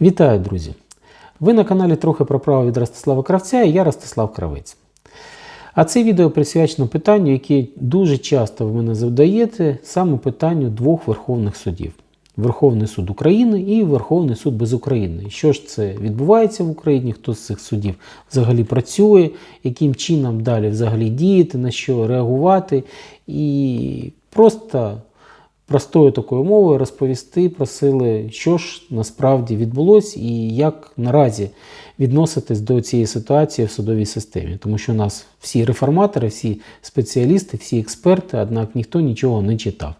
Вітаю, друзі! Ви на каналі трохи про право від Ростислава Кравця і я Ростислав Кравець. А це відео присвячено питанню, яке дуже часто ви мене задаєте, саме питанню двох Верховних судів: Верховний суд України і Верховний суд без України. Що ж це відбувається в Україні? Хто з цих судів взагалі працює, яким чином далі взагалі діяти, на що реагувати, і просто простою такою мовою розповісти просили, що ж насправді відбулося і як наразі відноситись до цієї ситуації в судовій системі. Тому що у нас всі реформатори, всі спеціалісти, всі експерти, однак ніхто нічого не читав.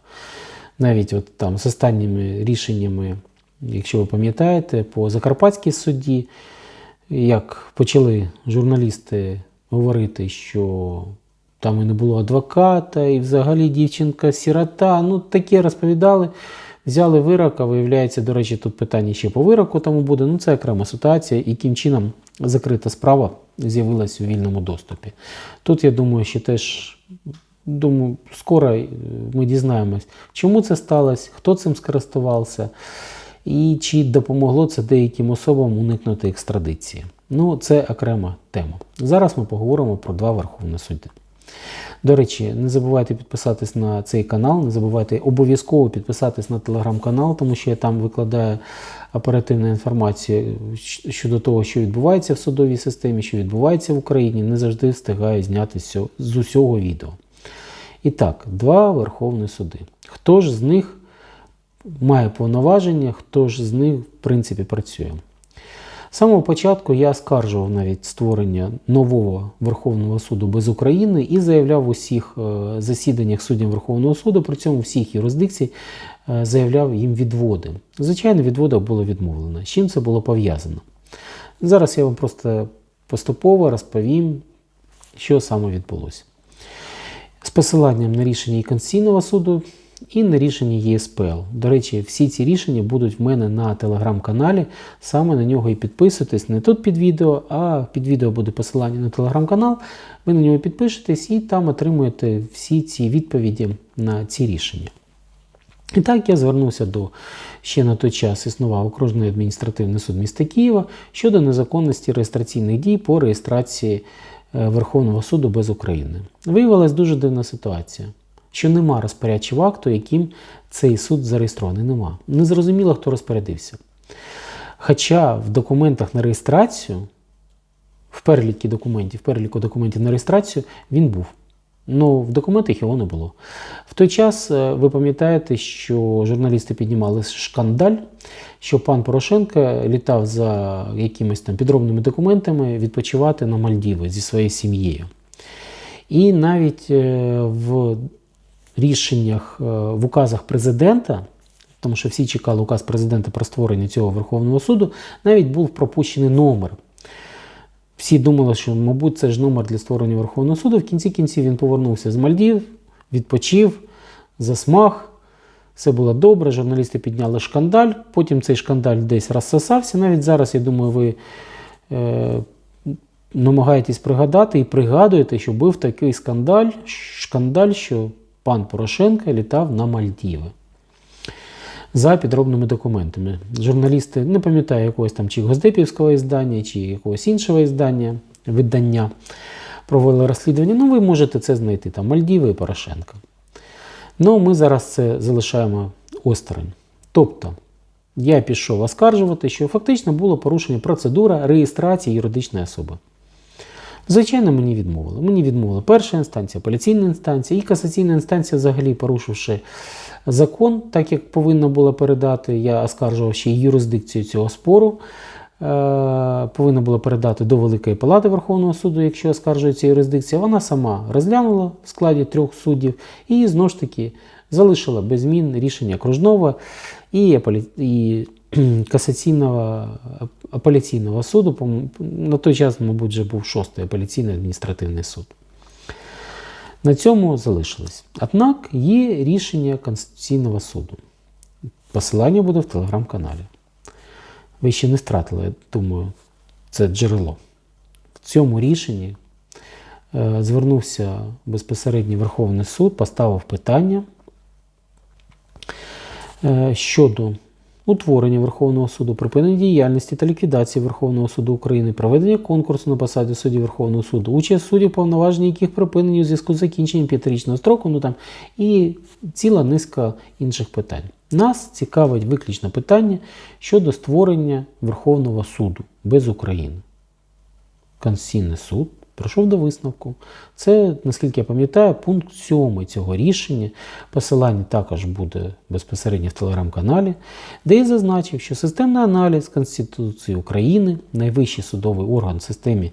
Навіть от там з останніми рішеннями, якщо ви пам'ятаєте, по Закарпатській судді, як почали журналісти говорити, що там і не було адвоката, і взагалі дівчинка сірота. Ну, таке розповідали. Взяли вирок, а виявляється, до речі, тут питання ще по вироку тому буде. Ну, це окрема ситуація, яким чином закрита справа з'явилась у вільному доступі. Тут, я думаю, що теж думаю, скоро е, ми дізнаємось, чому це сталося, хто цим скористувався, і чи допомогло це деяким особам уникнути екстрадиції. Ну, це окрема тема. Зараз ми поговоримо про два Верховні суди. До речі, не забувайте підписатись на цей канал, не забувайте обов'язково підписатись на телеграм-канал, тому що я там викладаю оперативну інформацію щодо того, що відбувається в судовій системі, що відбувається в Україні. Не завжди встигаю зняти з усього відео. І так, два Верховні суди. Хто ж з них має повноваження, хто ж з них, в принципі, працює? З самого початку я скаржував навіть створення нового Верховного суду без України і заявляв у всіх е, засіданнях суддів Верховного суду, при цьому всіх юрисдикцій е, заявляв їм відводи. Звичайно, відводах було відмовлено. З чим це було пов'язано? Зараз я вам просто поступово розповім, що саме відбулося. З посиланням на рішення і Конституційного суду і на рішення ЄСПЛ. До речі, всі ці рішення будуть в мене на телеграм-каналі. Саме на нього і підписуйтесь не тут під відео, а під відео буде посилання на телеграм-канал. Ви на нього підпишетесь і там отримуєте всі ці відповіді на ці рішення. І так я звернувся до ще на той час існував окружний адміністративний суд міста Києва щодо незаконності реєстраційних дій по реєстрації Верховного суду без України. Виявилась дуже дивна ситуація що нема розпорядчого акту, яким цей суд зареєстрований. Нема. Незрозуміло, хто розпорядився. Хоча в документах на реєстрацію, в переліку документів, в переліку документів на реєстрацію він був. Ну, в документах його не було. В той час е, ви пам'ятаєте, що журналісти піднімали шкандаль, що пан Порошенко літав за якимись там підробними документами відпочивати на Мальдіви зі своєю сім'єю. І навіть е, в рішеннях е, в указах президента, тому що всі чекали указ президента про створення цього Верховного суду, навіть був пропущений номер. Всі думали, що, мабуть, це ж номер для створення Верховного суду. В кінці кінців він повернувся з Мальдів, відпочив, засмаг. Все було добре, журналісти підняли шкандаль, потім цей шкандаль десь розсосався. Навіть зараз, я думаю, ви е, намагаєтесь пригадати і пригадуєте, що був такий скандаль, шкандаль, що пан Порошенко літав на Мальдіви за підробними документами. Журналісти не пам'ятаю якогось там чи Госдепівського іздання, чи якогось іншого іздання, видання провели розслідування. Ну, ви можете це знайти там Мальдіви і Порошенко. Ну, ми зараз це залишаємо осторонь. Тобто, я пішов оскаржувати, що фактично було порушення процедура реєстрації юридичної особи. Звичайно, мені відмовили. Мені відмовила перша інстанція, апеляційна інстанція і касаційна інстанція, взагалі порушивши закон, так як повинна була передати. Я оскаржував ще юрисдикцію цього спору. Е, повинна була передати до Великої Палати Верховного суду, якщо оскаржується юрисдикція. Вона сама розглянула в складі трьох суддів і знову ж таки залишила без змін рішення окружного і, і касаційного апеляційного суду. На той час, мабуть, вже був шостий апеляційний адміністративний суд. На цьому залишилось. Однак є рішення Конституційного суду. Посилання буде в телеграм-каналі. Ви ще не втратили, думаю, це джерело. В цьому рішенні е, звернувся безпосередньо Верховний суд, поставив питання е, щодо утворення Верховного суду, припинення діяльності та ліквідації Верховного суду України, проведення конкурсу на посаді судді Верховного суду, участь суддів, повноваження яких припинені у зв'язку з закінченням п'ятирічного строку, ну там і ціла низка інших питань. Нас цікавить виключно питання щодо створення Верховного суду без України. Конституційний суд прийшов до висновку. Це, наскільки я пам'ятаю, пункт 7 цього рішення. Посилання також буде безпосередньо в телеграм-каналі, де я зазначив, що системний аналіз Конституції України, найвищий судовий орган в системі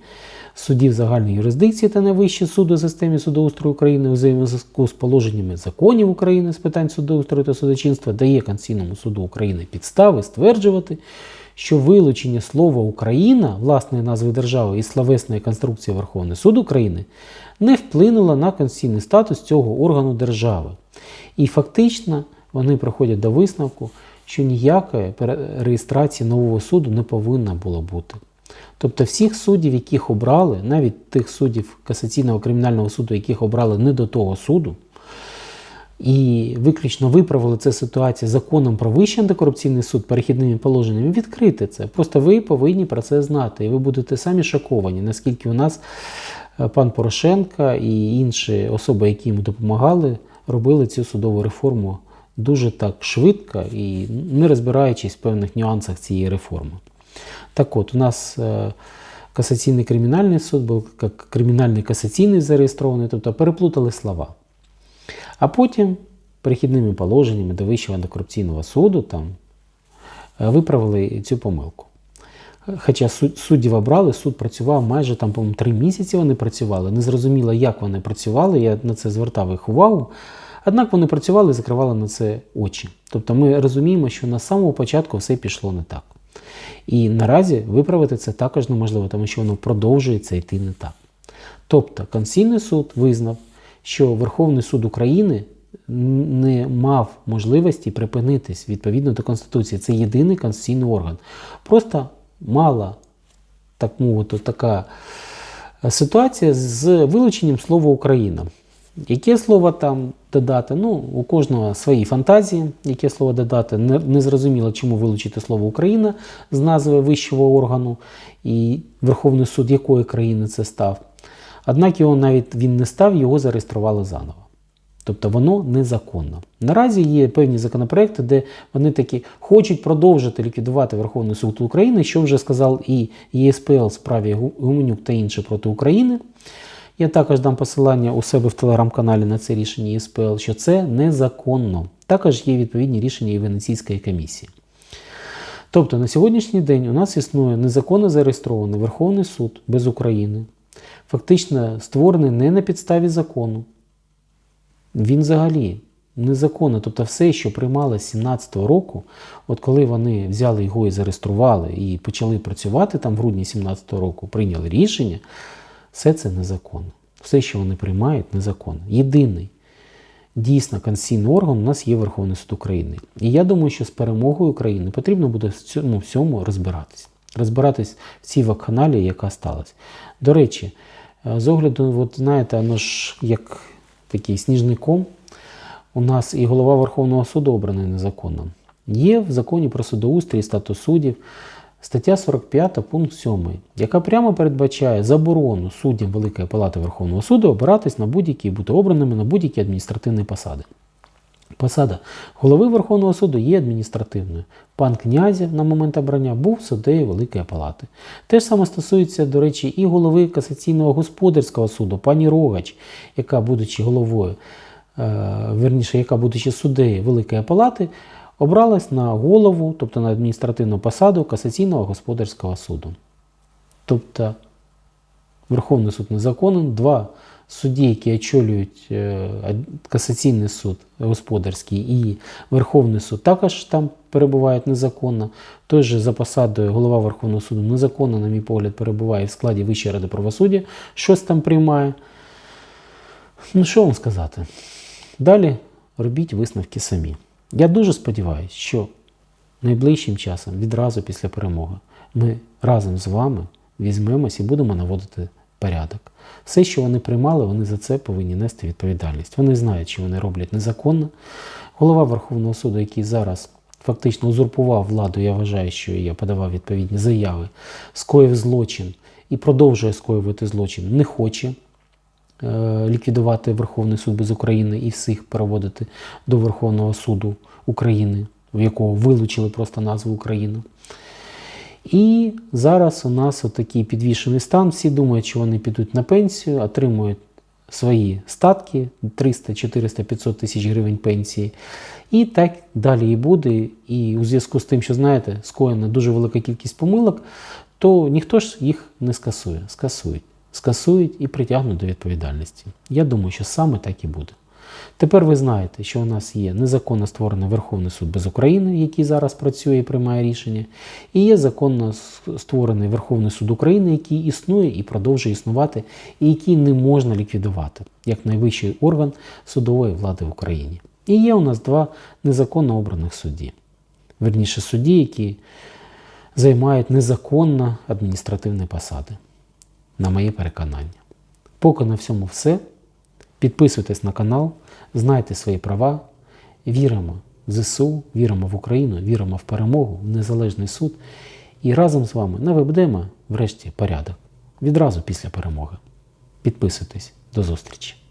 судів загальної юрисдикції та найвищий суд у системі судоустрою України у взаємозв'язку з положеннями законів України з питань судоустрою та судочинства дає Конституційному суду України підстави стверджувати, що вилучення слова Україна, власної назви держави і словесної конструкції Верховний суд України не вплинуло на конституційний статус цього органу держави. І фактично вони приходять до висновку, що ніякої реєстрації нового суду не повинно було бути. Тобто всіх суддів, яких обрали, навіть тих суддів касаційного кримінального суду, яких обрали не до того суду, і виключно виправили цю ситуацію законом про Вищий антикорупційний суд перехідними положеннями, відкрити це. Просто ви повинні про це знати. І ви будете самі шоковані, наскільки у нас е, пан Порошенка і інші особи, які йому допомагали, робили цю судову реформу дуже так швидко і не розбираючись в певних нюансах цієї реформи. Так от, у нас е, касаційний кримінальний суд був як кримінальний касаційний зареєстрований, тобто переплутали слова. А потім перехідними положеннями до Вищого антикорупційного суду там е, виправили цю помилку. Хоча суддів обрали, суд працював майже там, по-моєму, три місяці вони працювали. Не зрозуміло, як вони працювали, я на це звертав їх увагу. Однак вони працювали і закривали на це очі. Тобто ми розуміємо, що на самому початку все пішло не так. І наразі виправити це також неможливо, тому що воно продовжується йти не так. Тобто Конституційний суд визнав, що Верховний суд України не мав можливості припинитись відповідно до Конституції. Це єдиний конституційний орган. Просто мала, так мовити, така ситуація з вилученням слова Україна. Яке слово там додати? Ну, у кожного свої фантазії, яке слово додати. Не, не зрозуміло, чому вилучити слово Україна з назви вищого органу і Верховний суд якої країни це став. Однак його навіть він не став, його зареєстрували заново. Тобто воно незаконно. Наразі є певні законопроекти, де вони такі хочуть продовжити ліквідувати Верховний суд України, що вже сказав і ЄСПЛ справі Гуменюк та інші проти України. Я також дам посилання у себе в телеграм-каналі на це рішення ЄСПЛ, що це незаконно. Також є відповідні рішення і Венеційської комісії. Тобто на сьогоднішній день у нас існує незаконно зареєстрований Верховний суд без України, фактично створений не на підставі закону. Він взагалі незаконно. Тобто все, що приймали з 17-го року, от коли вони взяли його і зареєстрували і почали працювати там в грудні 17-го року, прийняли рішення, все це незаконно. Все, що вони приймають, незаконно. Єдиний дійсно конституційний орган у нас є Верховний суд України. І я думаю, що з перемогою України потрібно буде в цьому всьому розбиратись. Розбиратись в цій вакханалії, яка сталася. До речі, е, з огляду, от знаєте, воно ж як такий сніжний ком, у нас і голова Верховного суду обраний незаконно. Є в законі про судоустрій статус суддів стаття 45 пункт 7, яка прямо передбачає заборону суддям Великої Палати Верховного суду обиратись на будь-які бути обраними на будь-які адміністративні посади. Посада голови Верховного суду є адміністративною. Пан князів на момент обрання був суддею Великої Палати. Те ж саме стосується, до речі, і голови касаційного господарського суду, пані Рогач, яка, будучи головою, е, верніше, яка, будучи суддею Великої Палати, обралась на голову, тобто на адміністративну посаду Касаційного господарського суду. Тобто Верховний суд незаконен, два судді, які очолюють е, Касаційний суд господарський і Верховний суд, також там перебувають незаконно. Той же за посадою голова Верховного суду незаконно, на мій погляд, перебуває в складі Вищої ради правосуддя, щось там приймає. Ну, що вам сказати? Далі робіть висновки самі. Я дуже сподіваюся, що найближчим часом, відразу після перемоги, ми разом з вами візьмемось і будемо наводити порядок. Все, що вони приймали, вони за це повинні нести відповідальність. Вони знають, що вони роблять незаконно. Голова Верховного суду, який зараз фактично узурпував владу, я вважаю, що я подавав відповідні заяви, скоїв злочин і продовжує скоювати злочин, не хоче е, ліквідувати Верховний суд без України і всіх переводити до Верховного суду України, в якого вилучили просто назву Україна. І зараз у нас отакий підвішений стан. Всі думають, що вони підуть на пенсію, отримують свої статки 300, 400, 500 тисяч гривень пенсії. І так далі і буде. І у зв'язку з тим, що знаєте, скоєна дуже велика кількість помилок, то ніхто ж їх не скасує. Скасують. Скасують і притягнуть до відповідальності. Я думаю, що саме так і буде. Тепер ви знаєте, що у нас є незаконно створений Верховний суд без України, який зараз працює і приймає рішення, і є законно створений Верховний суд України, який існує і продовжує існувати, і який не можна ліквідувати як найвищий орган судової влади в Україні. І є у нас два незаконно обраних судді. Верніше судді, які займають незаконно адміністративні посади, на моє переконання. Поки на всьому все. Підписуйтесь на канал, знайте свої права, віримо в ЗСУ, віримо в Україну, віримо в перемогу, в незалежний суд. І разом з вами наведемо врешті порядок відразу після перемоги. Підписуйтесь. До зустрічі!